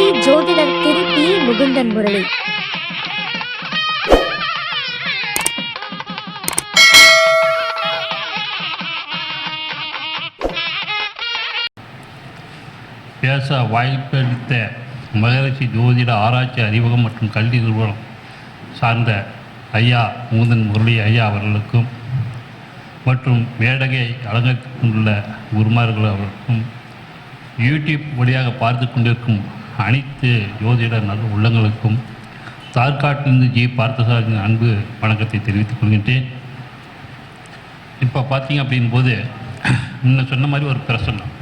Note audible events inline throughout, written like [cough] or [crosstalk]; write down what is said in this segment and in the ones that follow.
திருச்சி ஜோதிடர் திரு பி முகுந்தன் முரளி. பேச வாய்ப்பளித்த மகரிஷி ஜோதிட ஆராய்ச்சி அறிமுகம் மற்றும் கல்வி நிறுவனம் சார்ந்த ஐயா முகுந்தன் முரளி ஐயா அவர்களுக்கும் மற்றும் மேடகை அலங்கரித்துக் கொண்டுள்ள குருமார்கள் அவர்களுக்கும் யூடியூப் வழியாக பார்த்து கொண்டிருக்கும் அனைத்து ஜோதிட நல்ல உள்ளங்களுக்கும் தார்காட்டிலிருந்து ஜி. பார்த்தசாரின் அன்பு வணக்கத்தை தெரிவித்துக் கொள்கின்றேன். இப்போ பார்த்தீங்க அப்படின் போது முன்ன சொன்ன மாதிரி ஒரு பிரசன்னம்.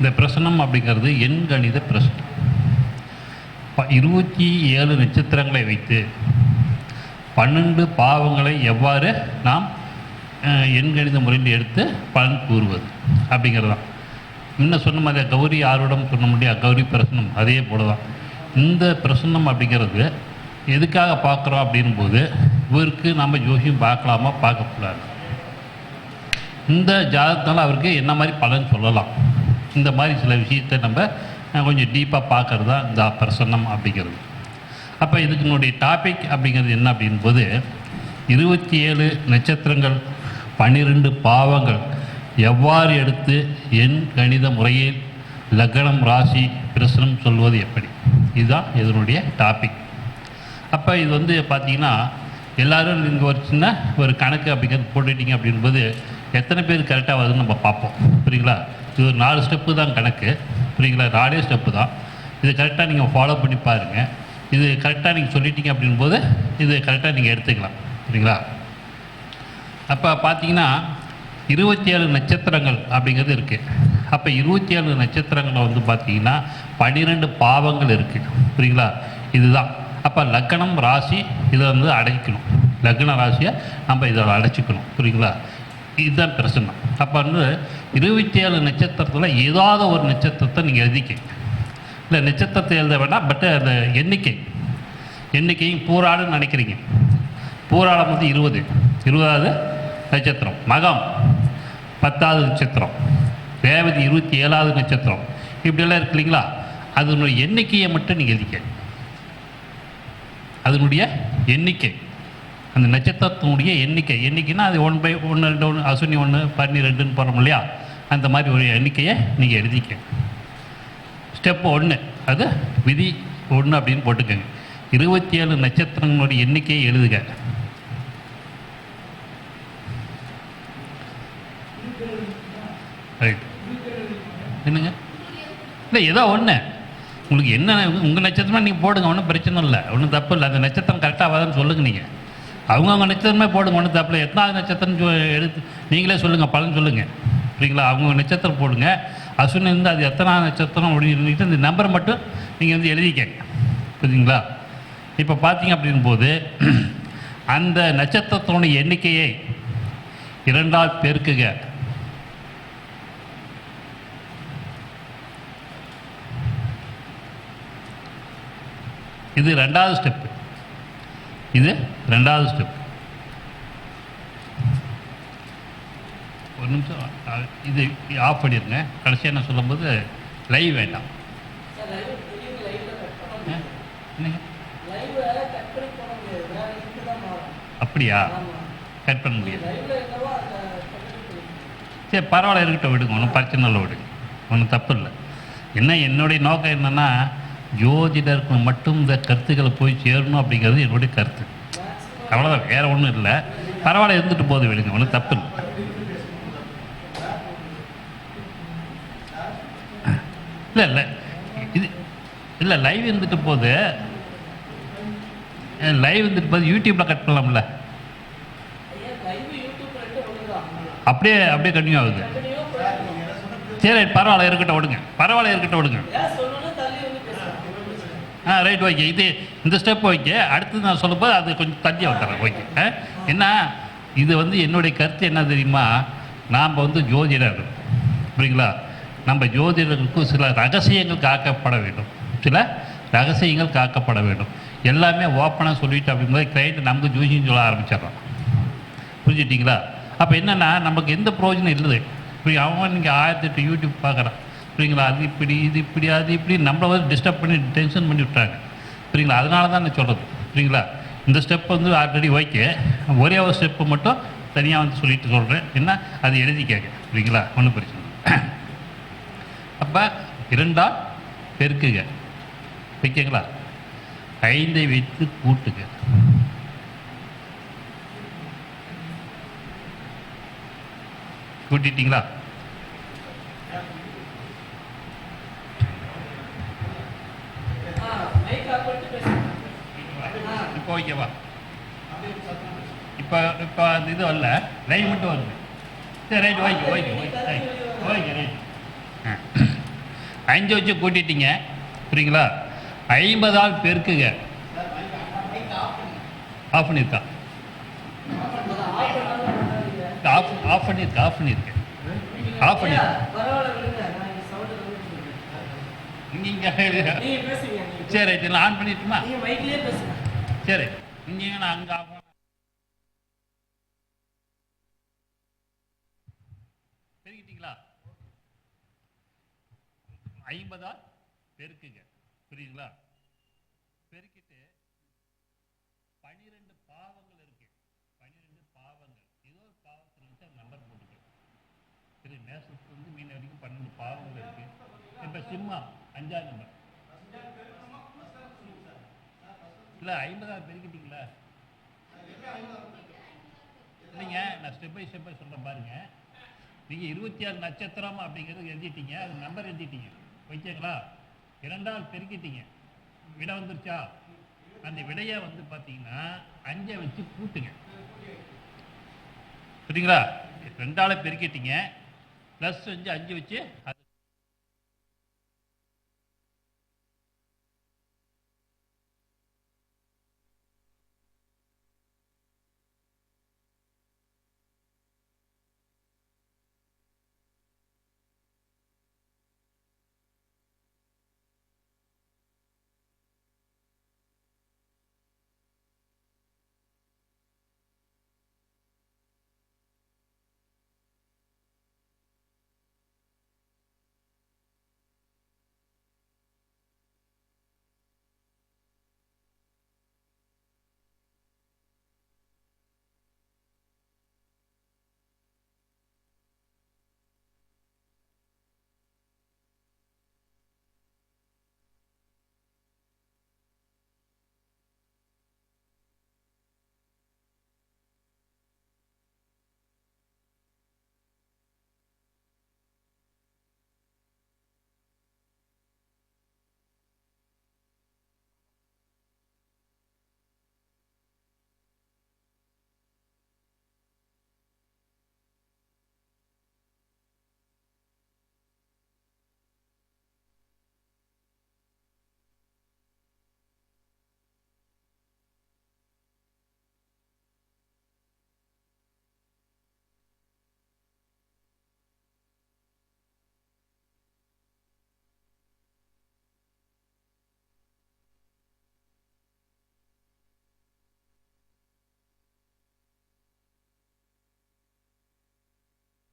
இந்த பிரசனம் அப்படிங்கிறது எண் கணித பிரசனம் ப- இருபத்தி ஏழு நட்சத்திரங்களை வைத்து பன்னெண்டு பாவங்களை எவ்வாறு நாம் எண்கணித முறையில் எடுத்து பலன் கூறுவது அப்படிங்கிறது தான் முன்ன சொன்ன மாதிரி கௌரி ஆர்வடம் சொன்ன முடியாது. கௌரி பிரசனம் அதே போல தான் இந்த பிரசன்னம் அப்படிங்கிறது எதுக்காக பார்க்குறோம் அப்படின் போது இவருக்கு நம்ம ஜோசியம் பார்க்கலாமா? பார்க்கக்கூடாது. இந்த ஜாதகத்தால் அவருக்கு என்ன மாதிரி பலன் சொல்லலாம்? இந்த மாதிரி சில விஷயத்தை நம்ம கொஞ்சம் டீப்பாக பார்க்கறது தான் இந்த பிரசன்னம் அப்படிங்கிறது. அப்போ இதுக்குனுடைய டாபிக் அப்படிங்கிறது என்ன அப்படின்போது இருபத்தி ஏழு நட்சத்திரங்கள் பன்னிரெண்டு பாவங்கள் எவ்வாறு எடுத்து எண் கணித முறையில் லக்னம் ராசி பிரசனம் சொல்வது எப்படி? இதுதான் இதனுடைய டாபிக் அப்போ இது வந்து பார்த்தீங்கன்னா எல்லோரும் இங்கே ஒரு சின்ன ஒரு கணக்கு அப்படிங்கிறது போட்டுட்டீங்க அப்படின்போது எத்தனை பேர் கரெக்டாக வருதுன்னு நம்ம பார்ப்போம். புரியுங்களா? இது ஒரு நாலு ஸ்டெப்பு தான் கணக்கு. புரியுங்களா? நாலே ஸ்டெப்பு தான். இது கரெக்டாக நீங்கள் ஃபாலோ பண்ணி பாருங்கள் இது கரெக்டாக நீங்கள் சொல்லிட்டீங்க அப்படின்போது இது கரெக்டாக நீங்கள் எடுத்துக்கலாம். சரிங்களா அப்போ பார்த்தீங்கன்னா இருபத்தி ஏழு நட்சத்திரங்கள் அப்படிங்கிறது இருக்குது அப்போ இருபத்தி ஏழு நட்சத்திரங்களை வந்து பார்த்தீங்கன்னா பன்னிரெண்டு பாவங்கள் இருக்குது புரியுங்களா இதுதான். அப்போ லக்னம் ராசி இதை வந்து அடைக்கணும். லக்ன ராசியை நம்ம இதை அடைச்சிக்கணும். புரியுங்களா இதுதான் பிரச்சனை. அப்போ வந்து இருபத்தி ஏழு நட்சத்திரத்தில் ஏதாவது ஒரு நட்சத்திரத்தை நீங்கள் எழுதிக்க இல்லை நட்சத்திரத்தை எழுத வேண்டாம் பட் அந்த எண்ணிக்கை. எண்ணிக்கையும் பூராடுன்னு நினைக்கிறீங்க. பூராடம் வந்து இருபது. இருபதாவது நட்சத்திரம். மகம். பத்தாவது நட்சத்திரம். ரேவதி இருபத்தி ஏழாவது நட்சத்திரம். இப்படியெல்லாம் இருக்கு இல்லைங்களா? அதனுடைய எண்ணிக்கையை மட்டும் நீங்கள் எழுதிக்க. அதனுடைய எண்ணிக்கை. அந்த நட்சத்திரத்தினுடைய எண்ணிக்கை. எண்ணிக்கைன்னா அது ஒன் பை ஒன்று ரெண்டு ஒன்று அசுனி ஒன்று பன்னிரெண்டுன்னு போகிறோம் இல்லையா? அந்த மாதிரி ஒரு எண்ணிக்கையை நீங்கள் எழுதிக்க. ஸ்டெப் ஒன்று அது விதி ஒன்று அப்படின்னு போட்டுக்கோங்க. இருபத்தி ஏழு நட்சத்திரங்களுடைய எண்ணிக்கையை எழுதுக. ரைட் என்னங்க? இல்லை ஏதோ ஒன்று உங்களுக்கு என்ன உங்கள் நட்சத்திரமாக நீங்கள் போடுங்க ஒன்றும் பிரச்சனை இல்லை. ஒன்றும் தப்பு இல்லை. அந்த நட்சத்திரம் கரெக்டாக வராதுன்னு சொல்லுங்கள் நீங்கள் அவங்கவுங்க நட்சத்திரமே போடுங்க ஒன்றும் தப்பு இல்லை. எத்தனாவது நட்சத்திரம் சொ- எடுத்து நீங்களே சொல்லுங்கள் பலன் சொல்லுங்கள் சரிங்களா அவங்க நட்சத்திரம் போடுங்க. அசுனி இருந்து அது எத்தனாவது நட்சத்திரம் அப்படின்னு இருந்துட்டு இந்த நம்பரை மட்டும் நீங்கள் வந்து எழுதிக்கங்க. புரியுதுங்களா? இப்போ பார்த்தீங்க அப்படின் போது அந்த நட்சத்திரத்தோட எண்ணிக்கையை இரண்டால் பெருக்குங்க இது ரெண்டாவது ஸ்டெப்பு இது ரெண்டாவது ஸ்டெப் ஒரு நிமிஷம் இது ஆஃப் பண்ணிடுங்க கடைசியாக நான் சொல்லும்போது லைவ் வேண்டாம். அப்படியா? கட் பண்ண முடியாது. சரி பரவாயில்ல இருக்கட்டும் விடுங்க. ஒன்றும் பிரச்சனை இல்லை விடுங்க. ஒன்றும் தப்பு இல்லை. என்ன என்னுடைய நோக்கம் என்னென்னா ஜோதிடருக்கு மட்டும் இந்த கருத்துக்களை போய் சேரணும் அப்படிங்கிறது என்னுடைய கருத்து. அவ்வளோதான் வேறு ஒன்றும் இல்லை. பரவாயில்ல இருந்துட்டு போது விடுங்க ஒன்றும் தப்பு இல்லை. இல்லை இல்லை. இது இல்லை லைவ் இருந்துட்டு போது லைவ் இருந்துட்டு போது யூடியூப்பில் கட் பண்ணலாம்ல. அப்படியே அப்படியே கண்டினியூ ஆகுது. சரி பரவாயில்ல இருக்கட்டும் விடுங்க. பரவாயில்ல இருக்கட்டும் விடுங்க. ஆ ரைட் ஓகே இது இந்த ஸ்டெப் ஓகே அடுத்து நான் சொல்லும்போது அது கொஞ்சம் தள்ளி வந்துடுறேன் ஓகே என்ன இது வந்து என்னுடைய கருத்து என்ன தெரியுமா? நாம் வந்து ஜோதிடர் புரியுங்களா? நம்ம ஜோதிடர்களுக்கு சில ரகசியங்கள் காக்கப்பட வேண்டும். சில ரகசியங்கள் காக்கப்பட வேண்டும். எல்லாமே ஓப்பனாக சொல்லிட்டு அப்படிங்கும்போது கிளைண்ட் நமக்கு ஜூசின்னு சொல்ல ஆரம்பிச்சிடறோம் புரிஞ்சுட்டிங்களா அப்போ என்னென்னா நமக்கு எந்த ப்ரோஜனம் இல்லை இப்படி அவன் இங்கே ஆயிரத்தி எட்டு யூடியூப் பார்க்குறான். புரியுங்களா? அது இப்படி இது இப்படி அது இப்படி. நம்மளை வந்து டிஸ்டர்ப் பண்ணி டென்ஷன் பண்ணி விட்றாங்க புரியுங்களா? அதனால தான் நான் சொல்கிறது புரியுங்களா? இந்த ஸ்டெப் வந்து ஆல்ரெடி ஓகே ஒரே ஒரு ஸ்டெப்பு மட்டும் தனியாக வந்து சொல்லிட்டு சொல்கிறேன் என்ன? அது எழுதி கேட்க. புரியுங்களா? ஒன்றும் பிரச்சனை இல்லை. [clears throat] அப்போ இரண்டால் பெருக்குங்க ஓகேங்களா ஐந்தை வைத்து கூட்டுங்க கூட்டிட்டீங்களா? இப்போ ஓகேவா இப்போ இப்போ அந்த இது வரல. லைன் மட்டும் வருது. சரி right okay okay okay okay right அஞ்சு வச்சு கூட்டிட்டீங்க. புரியுங்களா? ஐம்பதால் பெருக்குங்க. ஆஃப் பண்ணியிருக்கா ஆஃப் ஆஃப் பண்ணியிருக்கு ஆஃப் பண்ணியிருக்கேன் ஆஃப் பண்ணியிருக்கேன் இங்கே இங்கே நீங்க பேசுங்க நீங்க சரி ரைட் நான் ஆன் பண்ணிட்டுமா? சரி. இங்கே நான் அங்கே ஆஃப் பெருக்கிட்டீங்களா? ஐம்பதா? பெருக்குங்க. புரியுங்களா பெருக்கிட்டு பனிரெண்டு பாவங்கள் இருக்கு. பனிரெண்டு பாவங்கள். ஏதோ ஒரு பாவத்தில் வச்சு நம்பர் போட்டுக்க. சரி நேசத்துக்கு வந்து மீன் வரைக்கும் பன்னெண்டு பாவங்கள் இருக்கு. இப்போ சிம்மா அஞ்சாம் நம்பர் இல்லை ஐம்பதாவது பெருக்கிட்டீங்களா? இல்லைங்க நான் ஸ்டெப் பை ஸ்டெப் பை சொல்கிறேன் பாருங்கள் நீங்கள் இருபத்தி ஆறு நட்சத்திரம் அப்படிங்கிறது எழுதிட்டீங்க அது நம்பர் எழுதிட்டீங்க. ஓகேங்களா? இரண்டாவது பெருக்கிட்டீங்க. விடை வந்துருச்சா? அந்த விடையை வந்து பார்த்தீங்கன்னா அஞ்சை வச்சு கூட்டுங்க. புரியுங்களா ரெண்டால பெருக்கிட்டீங்க ப்ளஸ் வந்து அஞ்சு வச்சு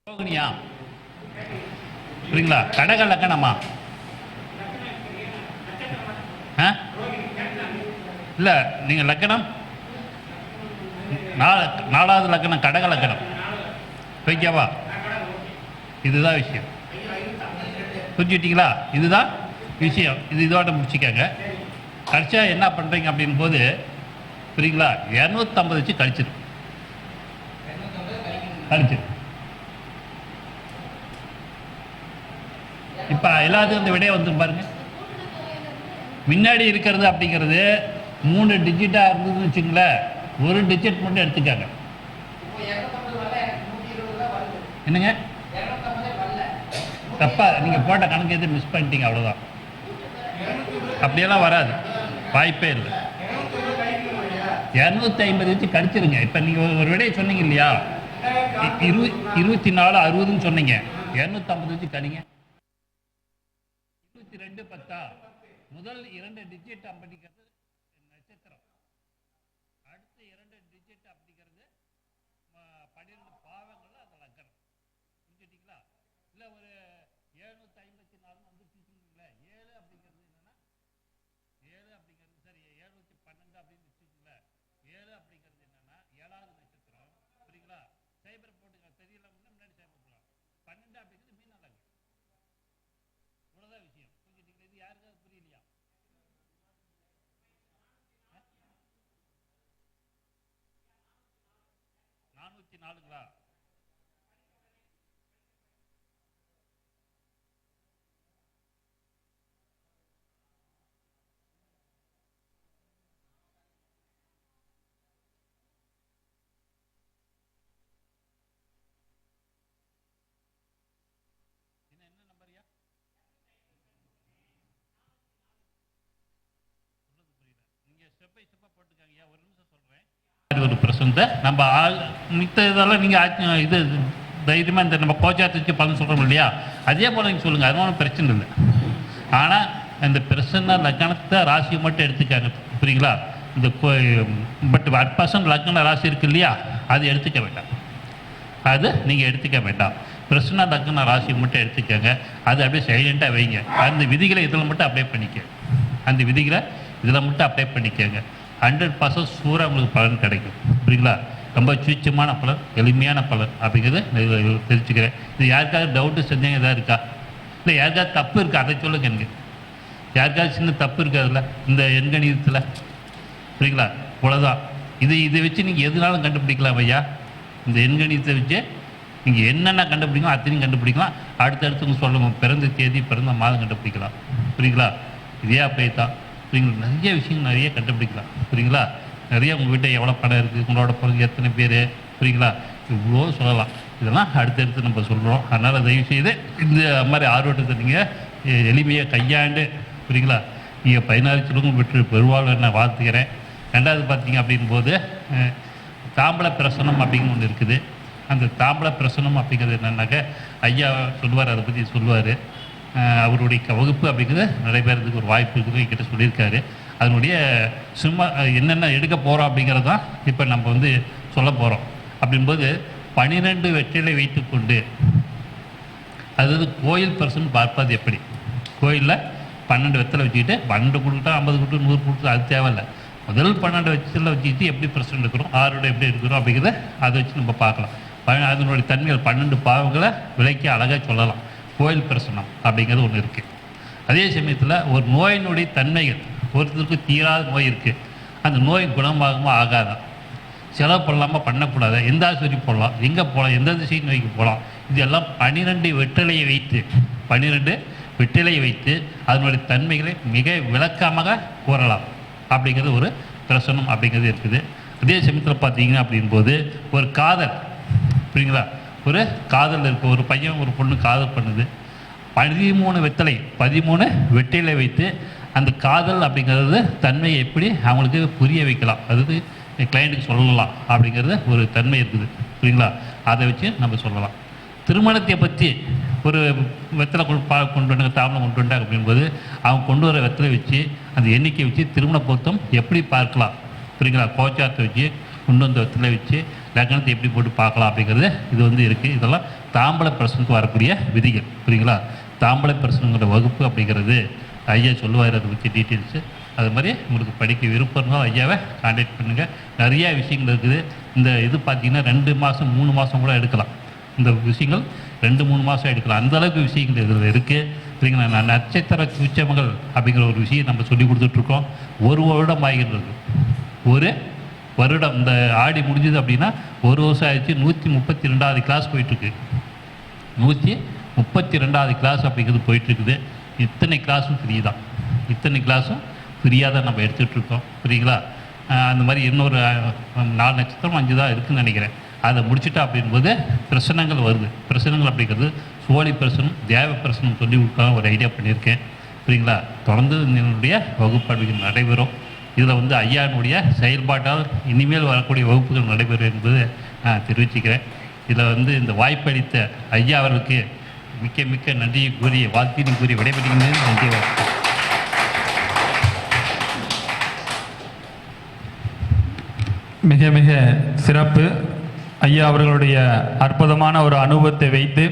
ரோகிணியா புரியுங்களா கடக லக்கணமா? ஆ? இல்லை நீங்கள் லக்கணம்? நாலு நாலாவது லக்கணம் கடக லக்கணம். ஓகேவா? இதுதான் விஷயம். புரிஞ்சுக்கிட்டீங்களா? இதுதான் விஷயம். இது இதோட முடிச்சுக்கோங்க. கடைசியாக என்ன பண்ணுறீங்க அப்படின் போது புரியுங்களா இரநூத்தம்பது வச்சு கழிச்சிடும் கழிச்சிடும் இப்போ எல்லாத்துக்கும் இந்த விடையை வந்து பாருங்க. முன்னாடி இருக்கிறது அப்படிங்கிறது மூணு டிஜிட்டாக இருந்ததுன்னு வச்சுங்களேன் ஒரு டிஜிட் மட்டும் எடுத்துக்காங்க. என்னங்க? தப்பா நீங்கள் போட்ட கணக்கு எதுவும் மிஸ் பண்ணிட்டீங்க அவ்வளோதான் அப்படியெல்லாம் வராது. வாய்ப்பே இல்லை. இரநூத்தி ஐம்பது வச்சு கடிச்சிருங்க. இப்போ நீங்கள் ஒரு விடையை சொன்னீங்க இல்லையா? இரு இருபத்தி நாலு அறுபதுன்னு சொன்னீங்க. இரநூத்தம்பது வச்சு கடிங்க. ரெண்டு பத்தா? முதல் இரண்டு டிஜிட் அப்படிங்கிறது நட்சத்திரம். அடுத்த இரண்டு டிஜிட் அப்படிங்கிறது பன்னிரெண்டு பாவங்கள் அது லக்கணம். புரிஞ்சுட்டீங்களா? இல்லை ஒரு நாலுங்களா என்ன என்ன நம்பர்யா? சொல்றது புரியல. நீங்க ஸ்டெப் பை ஸ்டெப்பா இது நம்ம ஆள் மித்த இதெல்லாம் நீங்கள் இது தைரியமாக இந்த நம்ம கோச்சாத்தை வச்சு பலன் சொல்கிறோம் இல்லையா? அதே போல் நீங்கள் சொல்லுங்கள் அது ஒன்றும் பிரச்சனை இல்லை. ஆனால் இந்த பிரச்சனை லக்னத்தை ராசியை மட்டும் எடுத்துக்காங்க புரியுங்களா? இந்த பட் அட் பர்சன்ட் லக்ன ராசி இருக்கு இல்லையா? அது எடுத்துக்க வேண்டாம். அது நீங்கள் எடுத்துக்க வேண்டாம். பிரச்சனை லக்ன ராசி மட்டும் எடுத்துக்கங்க. அது அப்படியே சைலண்ட்டாக வைங்க. அந்த விதிகளை இதில் மட்டும் அப்ளை பண்ணிக்க அந்த விதிகளை இதில் மட்டும் அப்ளை பண்ணிக்கங்க. ஹண்ட்ரட் பர்சன்ட் சூறாக உங்களுக்கு பலன் கிடைக்கும். புரியுங்களா ரொம்ப சுச்சமான பலன் எளிமையான பலன் அப்படிங்கிறது தெரிஞ்சுக்கிறேன். இது யாருக்காவது டவுட்டு செஞ்சவங்க எதாவது இருக்கா? இல்லை யாருக்காவது தப்பு இருக்கா? அதை சொல்லுங்க எனக்கு. யாருக்காவது சின்ன தப்பு இருக்காதுல்ல இந்த எண்கணிதத்தில். புரியுங்களா இவ்வளோதான் இது இதை வச்சு நீங்கள் எதுனாலும் கண்டுபிடிக்கலாம் ஐயா. இந்த எண்கணிதத்தை வச்சு நீங்கள் என்னென்ன கண்டுபிடிக்கலாம் அத்தனையும் கண்டுபிடிக்கலாம். அடுத்தடுத்து உங்க பிறந்த தேதி பிறந்த மாதம் கண்டுபிடிக்கலாம். புரியுங்களா இதே அப்படியே தான். புரியுங்களா நிறைய விஷயங்கள் நிறைய கண்டுபிடிக்கலாம். புரியுங்களா நிறைய உங்கள் வீட்டில் எவ்வளோ பணம் இருக்குது உங்களோட பிறகு எத்தனை பேர் புரியுங்களா? இவ்வளோ சொல்லலாம். இதெல்லாம் அடுத்தடுத்து நம்ம சொல்கிறோம் அதனால் தயவு செய்து இந்த மாதிரி ஆர்வட்டத்தை நீங்கள் எளிமையாக கையாண்டு புரியுங்களா? நீங்கள் பதினாறு சிலவங்க பெற்று பெருவாள் நான் வாழ்த்துக்கிறேன் ரெண்டாவது பார்த்தீங்க அப்படின்போது அஹ், தாம்பள பிரசனம் அப்படிங்கிற ஒன்று இருக்குது. அந்த தாம்பள பிரசனம் அப்படிங்கிறது என்னன்னாக்க ஐயா சொல்லுவார் அதை பற்றி சொல்லுவார். அவருடைய வகுப்பு அப்படிங்கிறது நடைபெறதுக்கு ஒரு வாய்ப்பு இருக்குது என்கிட்ட சொல்லியிருக்காரு. அதனுடைய சும்மா என்னென்ன எடுக்க போகிறோம் அப்படிங்கிறது தான் இப்போ நம்ம வந்து சொல்ல போகிறோம் அப்படின்போது பனிரெண்டு வெற்றிலை வைத்துக்கொண்டு அதாவது கோயில் பர்சன் பார்ப்பது எப்படி? கோயிலில் பன்னெண்டு வெத்தலை வச்சுக்கிட்டு பன்னெண்டு கொடுத்தா ஐம்பது கொடுத்து நூறு கொடுத்து அது தேவையில்லை. முதல் பன்னெண்டு வெத்தலை வச்சுக்கிட்டு எப்படி பர்சன்ட் இருக்கிறோம் ஆறோட எப்படி இருக்கிறோம் அப்படிங்கிறத அதை வச்சு நம்ம பார்க்கலாம். அதனுடைய தன்மைகள் பன்னெண்டு பாவங்களை விலைக்கு அழகாக சொல்லலாம். கோயில் பிரசனம் அப்படிங்கிறது ஒன்று இருக்குது அதே சமயத்தில் ஒரு நோயினுடைய தன்மைகள் ஒருத்தருக்கு தீராத நோய் இருக்குது அந்த நோய் குணமாகுமா ஆகாதான் செலவு பண்ணலாமா? பண்ணக்கூடாது? எந்த ஆஸ்பத்திரி போடலாம் எங்கே போகலாம்? எந்த திசை நோய்க்கு போகலாம்? இதெல்லாம் பன்னிரெண்டு வெற்றிலையை வைத்து பன்னிரெண்டு வெற்றிலையை வைத்து அதனுடைய தன்மைகளை மிக விளக்கமாக கூறலாம். அப்படிங்கிறது ஒரு பிரசனம் அப்படிங்கிறது இருக்குது. அதே சமயத்தில் பார்த்தீங்க அப்படின்போது ஒரு காதல் புரியுங்களா? ஒரு காதல் இருக்கு. ஒரு பையன் ஒரு பொண்ணு காதல் பண்ணுது. பதிமூணு வெத்தலை பதிமூணு வெற்றிலை வைத்து அந்த காதல் அப்படிங்கிறது தன்மையை எப்படி அவங்களுக்கு புரிய வைக்கலாம். அதாவது கிளைண்ட்டுக்கு சொல்லலாம் அப்படிங்கிறது ஒரு தன்மை இருக்குது. புரியுங்களா? அதை வச்சு நம்ம சொல்லலாம். திருமணத்தை பற்றி ஒரு வெத்தலை கொண்டு பா கொண்டு வந்தாங்க தாமலம் கொண்டு வந்தாங்க அப்படிங்கும்போது அவங்க கொண்டு வர வெத்தலை வச்சு அந்த எண்ணிக்கை வச்சு திருமண பொருத்தம் எப்படி பார்க்கலாம்? புரியுங்களா? கோச்சாரத்தை வச்சு கொண்டு வந்த வெத்தலை வச்சு லக்னத்தை எப்படி போட்டு பார்க்கலாம் அப்படிங்கிறது இது வந்து இருக்குது இதெல்லாம் தாம்பள பிரசனுக்கு வரக்கூடிய விதிகள். புரியுங்களா? தாம்பள பிரசனங்கிற வகுப்பு அப்படிங்கிறது ஐயா சொல்லுவார் அதை பற்றி டீட்டெயில்ஸு. அது மாதிரி உங்களுக்கு படிக்க விருப்பம் இருந்தால் ஐயாவை காண்டாக்ட் பண்ணுங்கள் நிறையா விஷயங்கள் இருக்குது. இந்த இது பார்த்தீங்கன்னா ரெண்டு மாதம் மூணு மாதம் கூட எடுக்கலாம். இந்த விஷயங்கள் ரெண்டு மூணு மாதம் எடுக்கலாம். அந்தளவுக்கு விஷயங்கள் இதில் இருக்குது சரிங்களா? நான் நட்சத்திர சூச்சமங்கள் அப்படிங்கிற ஒரு விஷயம் நம்ம சொல்லி கொடுத்துட்ருக்கோம். ஒரு வருடம் ஆகிறது ஒரு வருடம். இந்த ஆடி முடிஞ்சது அப்படின்னா ஒரு வருஷம் ஆயிடுச்சு. நூற்றி முப்பத்தி ரெண்டாவது கிளாஸ் போயிட்டுருக்கு. நூற்றி முப்பத்தி ரெண்டாவது கிளாஸ் அப்படிங்கிறது போயிட்டுருக்குது. இத்தனை கிளாஸும் ஃப்ரீ தான். இத்தனை கிளாஸும் ஃப்ரீயாக தான் நம்ம எடுத்துகிட்ருக்கோம் புரியுங்களா அந்த மாதிரி இன்னொரு நாலு நட்சத்திரம் அஞ்சு தான் இருக்குன்னு நினைக்கிறேன். அதை முடிச்சுட்டா அப்படின்போது பிரசனங்கள் வருது. பிரசனங்கள் அப்படிங்கிறது சோழி பிரசனம் தேவ பிரசனம் சொல்லி கொடுக்கலாம் ஒரு ஐடியா பண்ணியிருக்கேன். புரியுங்களா தொடர்ந்து என்னுடைய வகுப்பாடுகள் நடைபெறும். இதில் வந்து ஐயானுடைய செயல்பாட்டால் இனிமேல் வரக்கூடிய வகுப்புகள் நடைபெறும் என்பது நான் தெரிவிச்சுக்கிறேன். இதில் வந்து இந்த வாய்ப்பளித்த ஐயா அவர்களுக்கு மிக்க மிக்க நன்றியை கூறி வாழ்த்தினை கூறி விடைபெறுகின்றேன் நன்றி வணக்கம். மிக மிக சிறப்பு ஐயா அவர்களுடைய அற்புதமான ஒரு அனுபவத்தை வைத்து